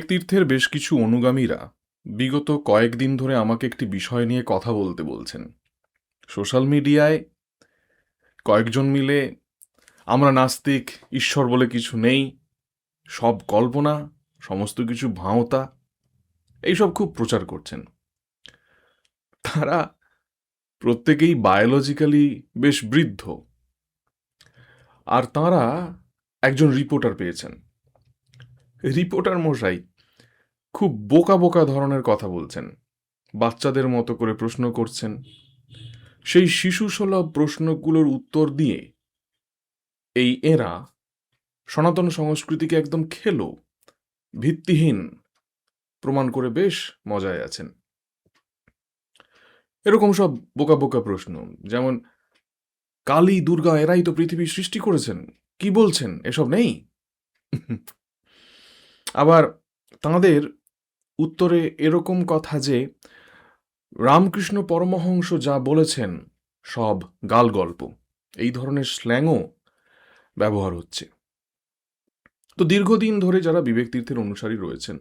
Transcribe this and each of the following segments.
বিবেক বেশ কিছু অনুগামীরা বিগত কয়েকদিন ধরে আমাকে একটি বিষয় নিয়ে কথা বলতে বলছেন। সোশ্যাল মিডিয়ায় কয়েকজন মিলে আমরা নাস্তিক, ঈশ্বর বলে কিছু নেই, সব কল্পনা, সমস্ত কিছু ভাঁওতা, এইসব খুব প্রচার করছেন। তারা প্রত্যেকেই বায়োলজিক্যালি বেশ বৃদ্ধ। আর তারা একজন রিপোর্টার পেয়েছেন। রিপোর্টার মশাই, খুব বোকা বোকা ধরনের কথা বলছেন, বাচ্চাদের মতো করে প্রশ্ন করছেন। সেই শিশুসুলভ প্রশ্নগুলোর উত্তর দিয়ে এই এরা সনাতন সংস্কৃতিকে একদম খেলো, ভিত্তিহীন, প্রমাণ করে বেশ মজায় আছেন। এরকম সব বোকা বোকা প্রশ্ন, যেমন, কালী, দুর্গা, এরাই তো পৃথিবী সৃষ্টি করেছেন, কি বলছেন, এসব নেই? আবার তাঁদের উত্তরে এরকম কথা যে, রামকৃষ্ণ পরমহংস যা বলেছেন, সব গাল গল্প। এই ধরনের স্ল্যাংও ব্যবহার হচ্ছে। তো দীর্ঘদিন ধরে যারা বিবেক তীর্থের অনুসারী রয়েছেন,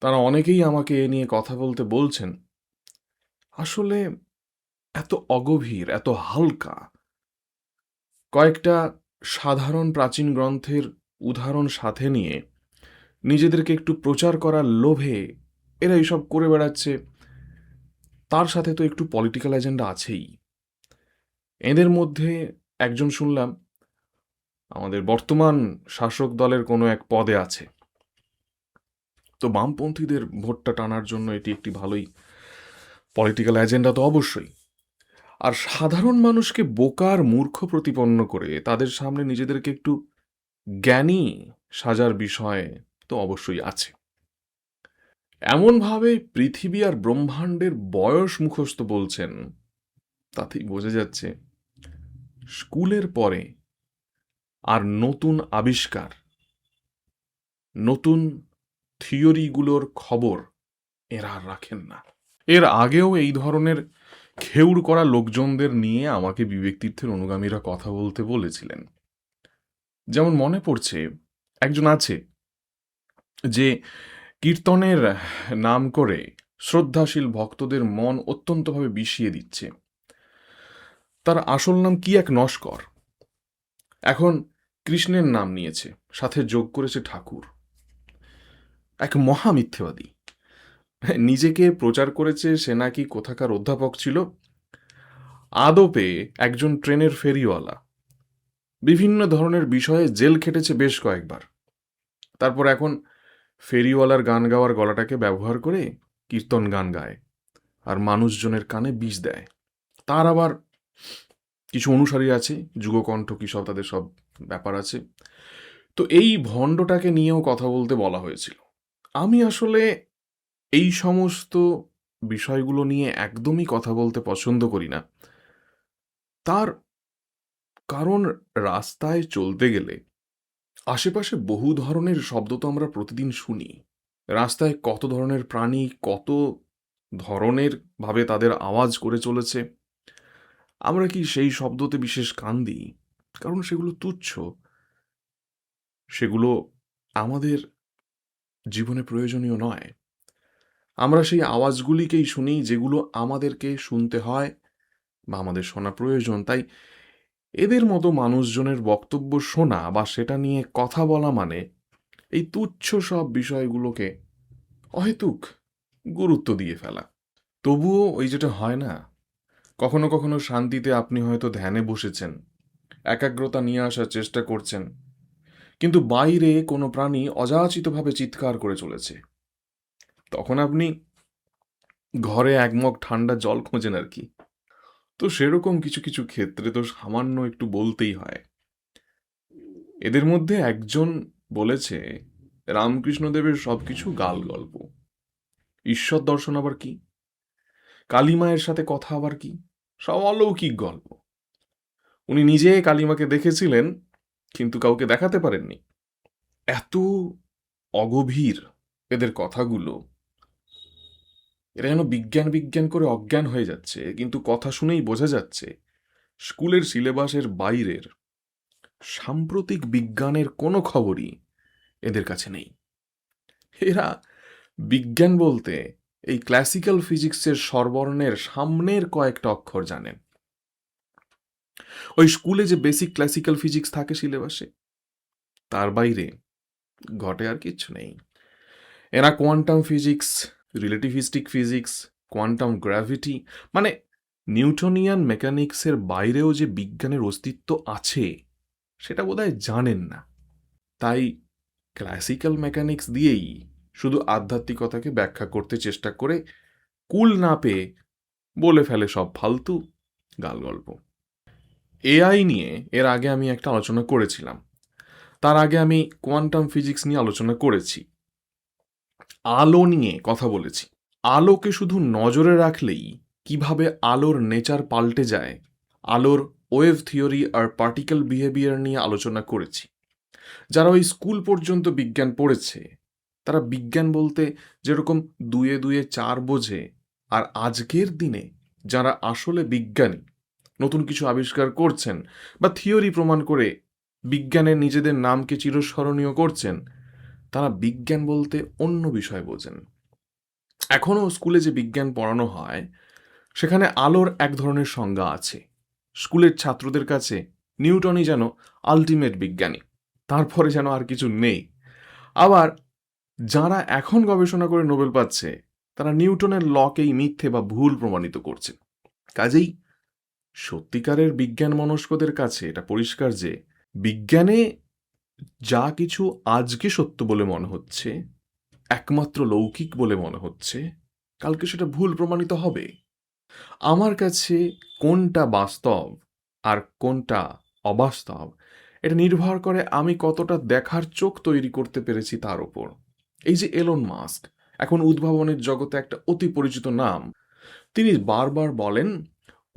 তারা অনেকেই আমাকে এ নিয়ে কথা বলতে বলছেন, আসলে এত অগভীর, এত হালকা, কয়েকটা সাধারণ প্রাচীন গ্রন্থের উদাহরণ সাথে নিয়ে নিজেদেরকে একটু প্রচার করার লোভে এরা এইসব করে বেড়াচ্ছে। তার সাথে তো একটু পলিটিক্যাল এজেন্ডা আছেই। এদের মধ্যে একজন শুনলাম, আমাদের বর্তমান শাসক দলের কোনো এক পদে আছে। তো বামপন্থীদের ভোটটা টানার জন্য এটি একটি ভালোই পলিটিক্যাল এজেন্ডা তো অবশ্যই। আর সাধারণ মানুষকে বোকার মূর্খ প্রতিপন্ন করে তাদের সামনে নিজেদেরকে একটু জ্ঞানী সাজার বিষয় তো অবশ্যই আছে। এমনভাবে পৃথিবী আর ব্রহ্মাণ্ডের বয়স মুখস্থ বলছেন তাতেই বোঝা যাচ্ছে। স্কুলের পরে আর নতুন আবিষ্কার, নতুন থিওরিগুলোর খবর এরা রাখেন না। এর আগেও এই ধরনের খেউড় করা লোকজনদের নিয়ে আমাকে বিবেক তীর্থের অনুগামীরা কথা বলতে বলেছিলেন। যেমন মনে পড়ছে, একজন আছে যে কীর্তনের নাম করে শ্রদ্ধাশীল ভক্তদের মন অত্যন্তভাবে বিষিয়ে দিচ্ছে। তার আসল নাম কি এক নস্কর? এখন কৃষ্ণের নাম নিয়েছে, সাথে যোগ করেছে ঠাকুর। এক মহা মিথ্যেবাদী নিজেকে প্রচার করেছে সে নাকি কোথাকার অধ্যাপক ছিল? আদপে একজন ট্রেনের ফেরিওয়ালা। বিভিন্ন ধরনের বিষয়ে জেল খেটেছে বেশ কয়েকবার। তারপর এখন ফেরিওয়ালার গান গাওয়ার গলাটাকে ব্যবহার করে কীর্তন গান গায় আর মানুষজনের কানে বিষ দেয়। তার আবার কিছু অনুসারী আছে, যুগকণ্ঠ কী সব তাদের সব ব্যাপার আছে। তো এই ভণ্ডটাকে নিয়েও কথা বলতে বলা হয়েছিল। আমি আসলে এই সমস্ত বিষয়গুলো নিয়ে একদমই কথা বলতে পছন্দ করি না। তার কারণ রাস্তায় চলতে গেলে আশেপাশে বহু ধরনের শব্দ তো আমরা প্রতিদিন শুনি। রাস্তায় কত ধরনের প্রাণী, কত ধরনের ভাবে তাদের আওয়াজ করে চলেছে। আমরা কি সেই শব্দতে বিশেষ কান দিই কারণ সেগুলো তুচ্ছ। সেগুলো আমাদের জীবনে প্রয়োজনীয় নয়। আমরা সেই আওয়াজগুলিকেই শুনি যেগুলো আমাদেরকে শুনতে হয় বা আমাদের শোনা প্রয়োজন। তাই এদের মতো মানুষজনের বক্তব্য শোনা বা সেটা নিয়ে কথা বলা মানে এই তুচ্ছ সব বিষয়গুলোকে অহেতুক গুরুত্ব দিয়ে ফেলা। তবুও ওই যেটা হয় না, কখনো কখনো শান্তিতে আপনি হয়তো ধ্যানে বসেছেন, একাগ্রতা নিয়ে আসার চেষ্টা করছেন, কিন্তু বাইরে কোনো প্রাণী অযাচিতভাবে চিৎকার করে চলেছে। তখন আপনি ঘরে একমগ ঠান্ডা জল খোঁজেন আর কি। তো সেরকম কিছু কিছু ক্ষেত্রে তো সামান্য একটু বলতেই হয়। এদের মধ্যে একজন বলেছে, রামকৃষ্ণদেবের সবকিছু গাল গল্প। ঈশ্বর দর্শন আবার কি? কালিমায়ের সাথে কথা আবার কি? সব অলৌকিক গল্প। উনি নিজে কালিমাকে দেখেছিলেন, কিন্তু কাউকে দেখাতে পারেননি। এত অগভীর এদের কথাগুলো। এরা যেন বিজ্ঞান বিজ্ঞান করে অজ্ঞান হয়ে যাচ্ছে, কিন্তু কথা শুনেই বোঝা যাচ্ছে স্কুলের সিলেবাসের বাইরের সাম্প্রতিক বিজ্ঞানের কোনো খবরই এদের কাছে নেই। এরা বিজ্ঞান বলতে এই ক্লাসিক্যাল ফিজিক্সের স্বরবর্ণের সামনের কয়েকটা অক্ষর জানেন ওই স্কুলে যে বেসিক ক্লাসিক্যাল ফিজিক্স থাকে সিলেবাসে, তার বাইরে ঘটে আর কিচ্ছু নেই। এরা quantum physics relativistic physics quantum gravity মানে নিউটনিয়ান মেকানিক্সের বাইরেও যে বিজ্ঞানের অস্তিত্ব আছে, সেটা বোধহয় জানেন না। তাই ক্লাসিক্যাল মেকানিক্স দিয়েই শুধু আধ্যাত্মিকতাকে ব্যাখ্যা করতে চেষ্টা করে কুল না পেয়ে বলে ফেলে সব ফালতু গাল গল্প। এআই নিয়ে এর আগে আমি একটা আলোচনা করেছিলাম। তার আগে আমি কোয়ান্টাম ফিজিক্স নিয়ে আলোচনা করেছি। আলো নিয়ে কথা বলেছি। আলোকে শুধু নজরে রাখলেই কীভাবে আলোর নেচার পাল্টে যায়, আলোর ওয়েভ থিওরি আর পার্টিকেল বিহেভিয়ার নিয়ে আলোচনা করেছি। যারা ওই স্কুল পর্যন্ত বিজ্ঞান পড়েছে, তারা বিজ্ঞান বলতে যেরকম দুয়ে দুয়ে চার বোঝে, আর আজকের দিনে যারা আসলে বিজ্ঞানী, নতুন কিছু আবিষ্কার করছেন বা থিওরি প্রমাণ করে বিজ্ঞানের নিজেদের নামকে চিরস্মরণীয় করছেন তারা বিজ্ঞান বলতে অন্য বিষয় বোঝেন। এখনও স্কুলে যে বিজ্ঞান পড়ানো হয়, সেখানে আলোর এক ধরনের সংজ্ঞা আছে। স্কুলের ছাত্রদের কাছে নিউটনই যেন আলটিমেট বিজ্ঞানী, তারপরে যেন আর কিছু নেই। আবার যারা এখন গবেষণা করে নোবেল পাচ্ছে, তারা নিউটনের লকেই মিথ্যে বা ভুল প্রমাণিত করছে। কাজেই সত্যিকারের বিজ্ঞান মনস্কদের কাছে এটা পরিষ্কার যে, বিজ্ঞানে যা কিছু আজকে সত্য বলে মনে হচ্ছে, একমাত্র লৌকিক বলে মনে হচ্ছে, কালকে সেটা ভুল প্রমাণিত হবে। আমার কাছে কোনটা বাস্তব আর কোনটা অবাস্তব, এটা নির্ভর করে আমি কতটা দেখার চোখ তৈরি করতে পেরেছি তার উপর। এই যে এলন মাস্ক এখন উদ্ভাবনের জগতে একটা অতি পরিচিত নাম। তিনি বারবার বলেন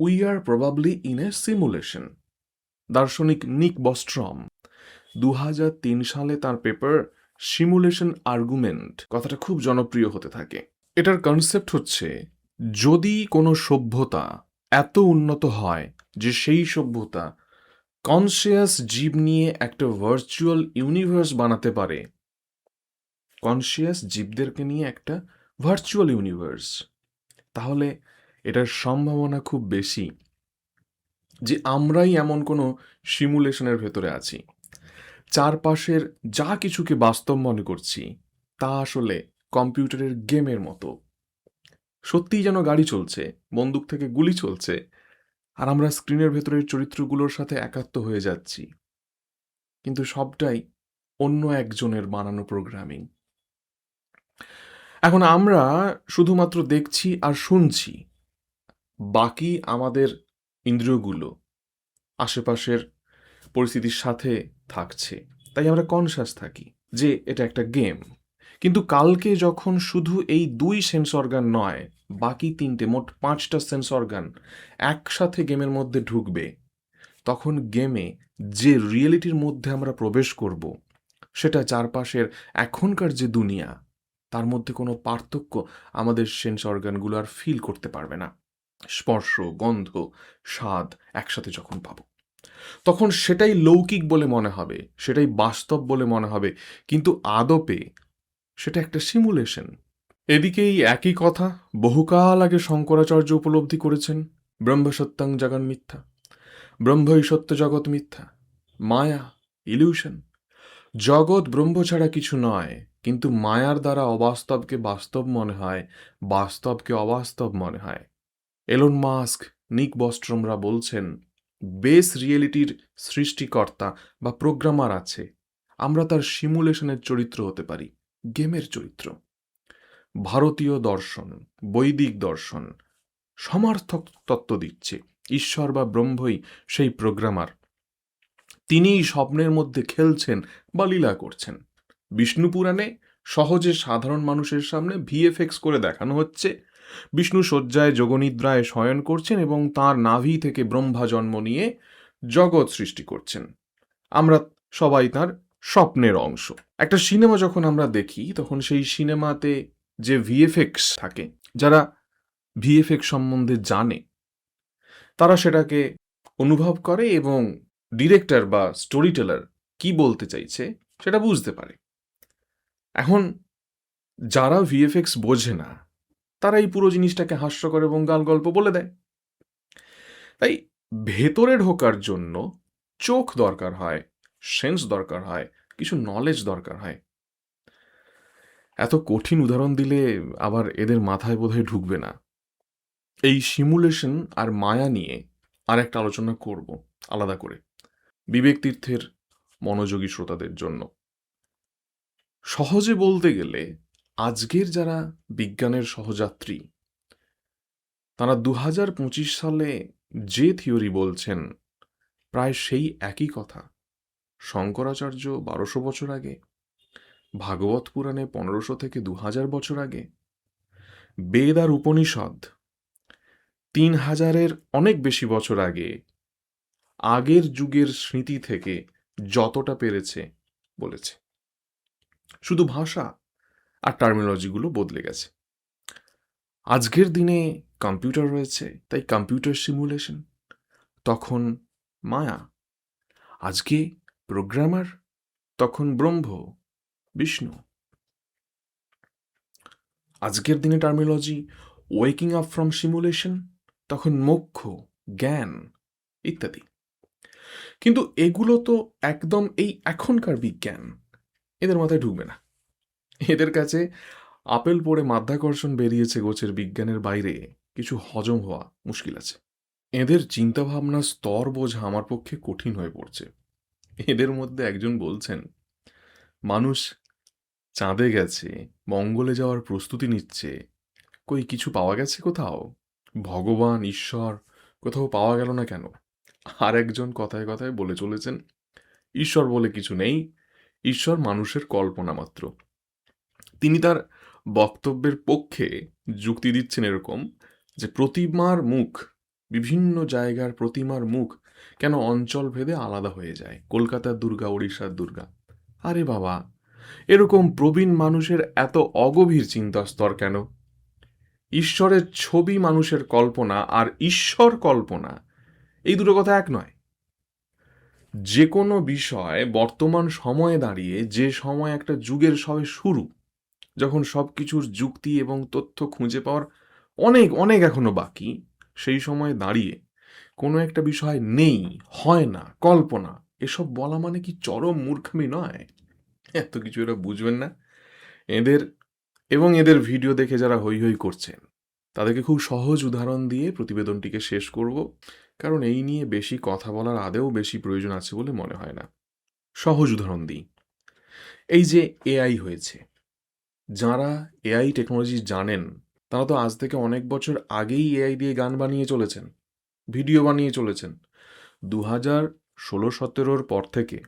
we are probably in a simulation দার্শনিক নিক বস্ট্রম দু হাজার তিন সালে তার পেপার সিমুলেশন আর্গুমেন্ট কথাটা খুব জনপ্রিয় হতে থাকে। এটার কনসেপ্ট হচ্ছে, যদি কোনো সভ্যতা এত উন্নত হয় যে সেই সভ্যতা কনসিয়াস জীব নিয়ে একটা ভার্চুয়াল ইউনিভার্স বানাতে পারে কনসিয়াস জীবদেরকে নিয়ে একটা ভার্চুয়াল ইউনিভার্স তাহলে এটার সম্ভাবনা খুব বেশি যে আমরাই এমন কোনো সিমুলেশনের ভেতরে আছি। চারপাশের যা কিছুকে বাস্তব মনে করছি, তা আসলে কম্পিউটারের গেমের মতো। সত্যিই যেন গাড়ি চলছে, বন্দুক থেকে গুলি চলছে, আর আমরা স্ক্রিনের ভেতরের চরিত্রগুলোর সাথে একাত্ম হয়ে যাচ্ছি। কিন্তু সবটাই অন্য একজনের বানানো প্রোগ্রামিং এখন আমরা শুধুমাত্র দেখছি আর শুনছি, বাকি আমাদের ইন্দ্রিয়গুলো, আশেপাশের পরিস্থিতির সাথে থাকছে। তাই আমরা কনসাস থাকি যে এটা একটা গেম কিন্তু কালকে যখন শুধু এই দুই সেন্স অর্গান নয়, বাকি তিনটে মোট পাঁচটা সেন্স অর্গান একসাথে গেমের মধ্যে ঢুকবে, তখন গেমে যে রিয়েলিটির মধ্যে আমরা প্রবেশ করব, সেটা চারপাশের এখনকার যে দুনিয়া, তার মধ্যে কোনো পার্থক্য আমাদের সেন্স অর্গানগুলো আর ফিল করতে পারবে না। স্পর্শ, গন্ধ, স্বাদ একসাথে যখন পাবো। তখন সেটাই লৌকিক বলে মনে হবে, সেটাই বাস্তব বলে মনে হবে। কিন্তু আদপে সেটা একটা সিমুলেশন এদিকে এই একই কথা, বহুকাল আগে শঙ্করাচার্য উপলব্ধি করেছেন ব্রহ্ম সত্যাং জগন মিথ্যা, ব্রহ্মই সত্য জগৎ মিথ্যা, মায়া ইলিউশন জগৎ ব্রহ্ম ছাড়া কিছু নয়, কিন্তু মায়ার দ্বারা অবাস্তবকে বাস্তব মনে হয়, বাস্তবকে অবাস্তব মনে হয়। এলন মাস্ক নিক বস্ট্রমরা বলছেন বেস রিয়েলিটির সৃষ্টিকর্তা বা প্রোগ্রামার আছে। আমরা তার সিমুলেশনের চরিত্র হতে পারি, গেমের চরিত্র। ভারতীয় দর্শন, বৈদিক দর্শন, সমার্থক তত্ত্ব দিচ্ছে, ঈশ্বর বা ব্রহ্মই সেই প্রোগ্রামার। তিনিই স্বপ্নের মধ্যে খেলছেন বা লীলা করছেন। বিষ্ণু পুরাণে সহজে সাধারণ মানুষের সামনে ভিএফএক্স করে দেখানো হচ্ছে বিষ্ণু শয্যায় যোগনিদ্রায় শয়ন করছেন এবং তার নাভি থেকে ব্রহ্মা জন্ম নিয়ে জগৎ সৃষ্টি করছেন। আমরা সবাই তার স্বপ্নের অংশ। একটা সিনেমা যখন আমরা দেখি, তখন সেই সিনেমাতে যে ভিএফএক্স থাকে, যারা ভিএফএক্স সম্বন্ধে জানে, তারা সেটাকে অনুভব করে এবং ডিরেক্টর বা স্টোরি টেলার কি বলতে চাইছে সেটা বুঝতে পারে। এখন যারা ভিএফএক্স বোঝে না তারা এই পুরো জিনিসটাকে হাস্যকর এবং গাল গল্প বলে দেয়। তাই ভেতরে ঢোকার জন্য চোখ দরকার হয়, সেন্স দরকার হয়, কিছু নলেজ দরকার হয়। এত কঠিন উদাহরণ দিলে আবার এদের মাথায় বোধহয় ঢুকবে না। এই সিমুলেশন আর মায়া নিয়ে আর একটা আলোচনা করব, আলাদা করে। বিবেক তীর্থের মনোযোগী শ্রোতাদের জন্য। সহজে বলতে গেলে আজকের যারা বিজ্ঞানের সহযাত্রী, তারা দু সালে যে থিওরি বলছেন, প্রায় সেই একই কথা। শঙ্করাচার্য বারোশো বছর আগে, ভাগবত পুরাণে পনেরোশো থেকে দু হাজার বছর আগে, বেদ আর উপনিষদ তিন হাজারের অনেক বেশি বছর আগে, আগের যুগের স্মৃতি থেকে যতটা পেরেছে বলেছে। শুধু ভাষা আর টার্মিনোলজিগুলো বদলে গেছে। আজকের দিনে কম্পিউটার রয়েছে, তাই কম্পিউটার সিমুলেশন তখন মায়া, আজকে প্রোগ্রামার তখন ব্রহ্ম, বিষ্ণু। আজকের দিনে terminology waking up from simulation তখন মোক্ষ, জ্ঞান ইত্যাদি। কিন্তু এগুলো তো একদম এই এখনকার বিজ্ঞান, এদের মাথায় ঢুকবে না। এদের কাছে আপেল পড়ে মাধ্যাকর্ষণ বেরিয়েছে গোছের বিজ্ঞানের বাইরে। কিছু হজম হওয়া মুশকিল আছে। এদের চিন্তাভাবনার স্তর বোঝা আমার পক্ষে কঠিন হয়ে পড়ছে। এদের মধ্যে একজন বলছেন, মানুষ চাঁদে গেছে, মঙ্গলে যাওয়ার প্রস্তুতি নিচ্ছে। কই, কিছু পাওয়া গেছে কোথাও? ভগবান, ঈশ্বর, কোথাও পাওয়া গেল না কেন? আর একজন কথায় কথায় বলে চলেছেন, ঈশ্বর বলে কিছু নেই। ঈশ্বর মানুষের কল্পনা মাত্র। তিনি তার বক্তব্যের পক্ষে যুক্তি দিচ্ছেন এরকম যে প্রতিমার মুখ, বিভিন্ন জায়গার প্রতিমার মুখ কেন অঞ্চল ভেদে আলাদা হয়ে যায়? কলকাতার দুর্গা, ওড়িশার দুর্গা। আরে বাবা, এরকম প্রবীণ মানুষের এত অগভীর চিন্তা স্তর কেন? ঈশ্বরের ছবি মানুষের কল্পনা আর ঈশ্বর কল্পনা, এই দুটো কথা এক নয়। যে কোনো বিষয় বর্তমান সময়ে দাঁড়িয়ে, যে সময় একটা যুগের সবে শুরু যখন সব কিছুর যুক্তি এবং তথ্য খুঁজে পাওয়ার অনেক অনেক এখনও বাকি, সেই সময় দাঁড়িয়ে কোনো একটা বিষয় নেই, হয় না, কল্পনা, এসব বলা মানে কি চরম মূর্খামি নয়? এত কিছু এরা বুঝবেন না। এদের এবং এদের ভিডিও দেখে যারা হই হই করছেন, তাদেরকে খুব সহজ উদাহরণ দিয়ে প্রতিবেদনটিকে শেষ করব, কারণ এই নিয়ে বেশি কথা বলার আদেও বেশি প্রয়োজন আছে বলে মনে হয় না। সহজ উদাহরণ দিই। এই যে এআই হয়েছে যারা এআই টেকনোলজি জানেন, তারা তো আজ থেকে অনেক বছর আগেই এআই দিয়ে গান বানিয়ে চলেছেন, ভিডিও বানিয়ে চলেছেন। দু হাজার ষোলো সতেরোর পর থেকে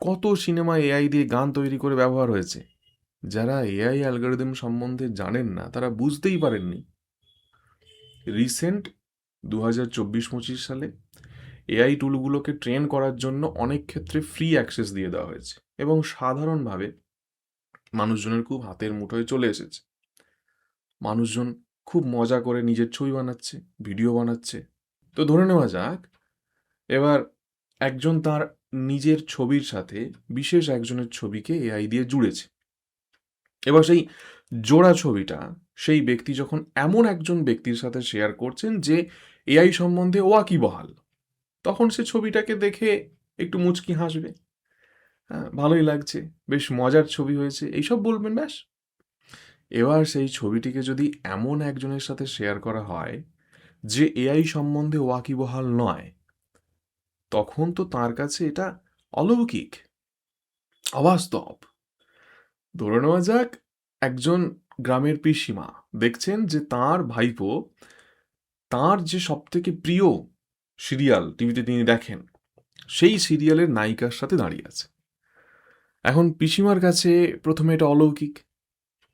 কত সিনেমা এআই দিয়ে গান তৈরি করে ব্যবহার হয়েছে। যারা এআই অ্যালগোরিদম সম্বন্ধে জানেন না, তারা বুঝতেই পারেননি। রিসেন্ট দু হাজার চব্বিশ পঁচিশ সালে এআই টুলগুলোকে ট্রেন করার জন্য অনেক ক্ষেত্রে ফ্রি অ্যাক্সেস দিয়ে দেওয়া হয়েছে এবং সাধারণভাবে মানুষজনের খুব হাতের মুঠোয় চলে এসেছে। মানুষজন খুব মজা করে নিজের ছবি বানাচ্ছে, ভিডিও বানাচ্ছে। তো ধরে নেওয়া যাক, এবার একজন তার নিজের ছবির সাথে বিশেষ একজনের ছবিকে এআই দিয়ে জুড়েছে। এবার সেই জোড়া ছবিটা, সেই ব্যক্তি যখন এমন একজন ব্যক্তির সাথে শেয়ার করছেন যে এআই সম্বন্ধে ওয়াকিবহাল, তখন সে ছবিটাকে দেখে একটু মুচকি হাসবে। হ্যাঁ ভালোই লাগছে, বেশ মজার ছবি হয়েছে, এইসব বলবেন ব্যাস। এবার সেই ছবিটিকে যদি এমন একজনের সাথে শেয়ার করা হয়, যে এআই সম্বন্ধে ওয়াকিবহাল নয়, তখন তো তার কাছে এটা অলৌকিক, অবাস্তব। ধরে নেওয়া যাক, একজন গ্রামের পিসিমা, দেখছেন যে তার ভাইপো, তার যে সবথেকে প্রিয় সিরিয়াল টিভিতে তিনি দেখেন, সেই সিরিয়ালের নায়িকার সাথে দাঁড়িয়ে আছে। এখন পিসিমার কাছে প্রথমে এটা অলৌকিক,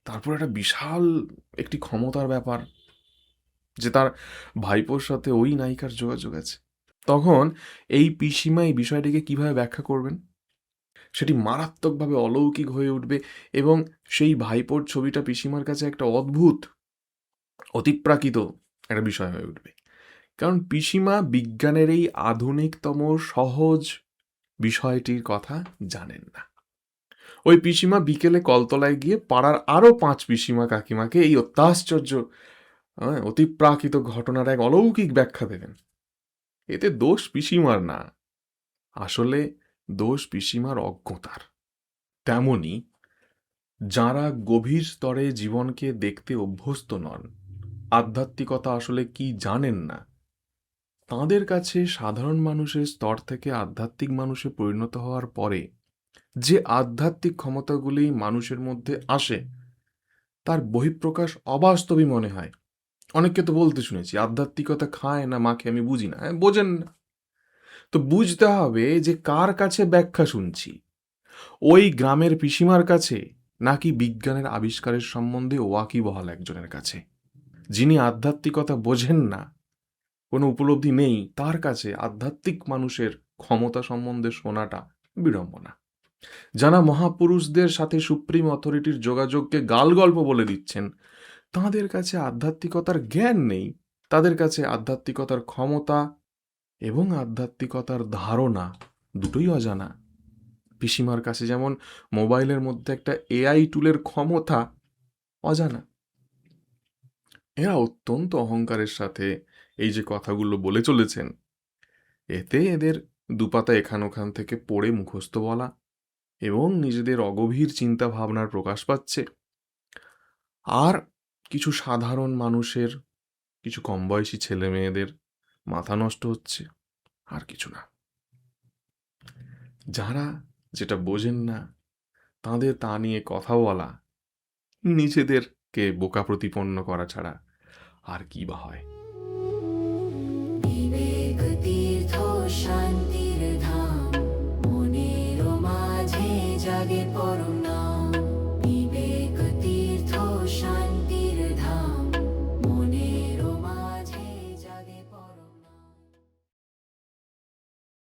তারপর একটা বিশাল একটি ক্ষমতার ব্যাপার, যে তার ভাইপোর সাথে ওই নায়িকার যোগাযোগ আছে। তখন এই পিসিমা এই বিষয়টিকে কীভাবে ব্যাখ্যা করবেন? সেটি মারাত্মকভাবে অলৌকিক হয়ে উঠবে এবং সেই ভাইপোর ছবিটা পিসিমার কাছে একটা অদ্ভুত, অতিপ্রাকৃত একটা বিষয় হয়ে উঠবে। কারণ পিসিমা বিজ্ঞানের এই আধুনিকতম সহজ বিষয়টির কথা জানেন না। ওই পিসিমা বিকেলে কলতলায় গিয়ে পাড়ার আরও পাঁচ পিসিমা কাকিমাকে এই অত্যাশ্চর্য হ্যাঁ, অতিপ্রাকৃত ঘটনার এক অলৌকিক ব্যাখ্যা দেবেন। এতে দোষ পিসিমার না আসলে দোষ পিসিমার অজ্ঞতার। তেমনি যারা গভীর স্তরে জীবনকে দেখতে অভ্যস্ত নন আধ্যাত্মিকতা আসলে কি জানেন না তাদের কাছে সাধারণ মানুষের স্তর থেকে আধ্যাত্মিক মানুষে পরিণত হওয়ার পরে যে আধ্যাত্মিক ক্ষমতাগুলি মানুষের মধ্যে আসে তার বহিঃপ্রকাশ অবাস্তবই মনে হয়। অনেককে তো বলতে শুনেছি আধ্যাত্মিকতা খায় না মাকে আমি বুঝি না। হ্যাঁ, বোঝেন না। তো বুঝতে হবে যে কার কাছে ব্যাখ্যা শুনছি? ওই গ্রামের পিসিমার কাছে নাকি বিজ্ঞানের আবিষ্কারের সম্বন্ধে ওয়াকিবহাল একজনের কাছে? যিনি আধ্যাত্মিকতা বোঝেন না কোনো উপলব্ধি নেই তার কাছে আধ্যাত্মিক মানুষের ক্ষমতা সম্বন্ধে শোনাটা বিড়ম্বনা। যারা মহাপুরুষদের সাথে সুপ্রিম অথরিটির যোগাযোগকে গালগল্প বলে দিচ্ছেন, তাদের কাছে আধ্যাত্মিকতার জ্ঞান নেই, তাদের কাছে আধ্যাত্মিকতার ক্ষমতা এবং আধ্যাত্মিকতার ধারণা দুটোই অজানা। পিসিমার কাছে যেমন মোবাইলের মধ্যে একটা এআই টুলের ক্ষমতা অজানা। এরা অত্যন্ত অহংকারের সাথে এই যে কথাগুলো বলে চলেছেন। এতে এদের দুপাতা এখান ওখান থেকে পড়ে মুখস্থ বলা এবং নিজেদের অগভীর চিন্তা ভাবনার প্রকাশ পাচ্ছে। আর কিছু সাধারণ মানুষের, কিছু কম বয়সী ছেলে মেয়েদের মাথা নষ্ট হচ্ছে, আর কিছু না। যারা যেটা বোঝেন না, তাদের তা নিয়ে কথা বলা, নিজেদেরকে বোকা প্রতিপন্ন করা ছাড়া আর কি বা হয়? শান্তির ধাম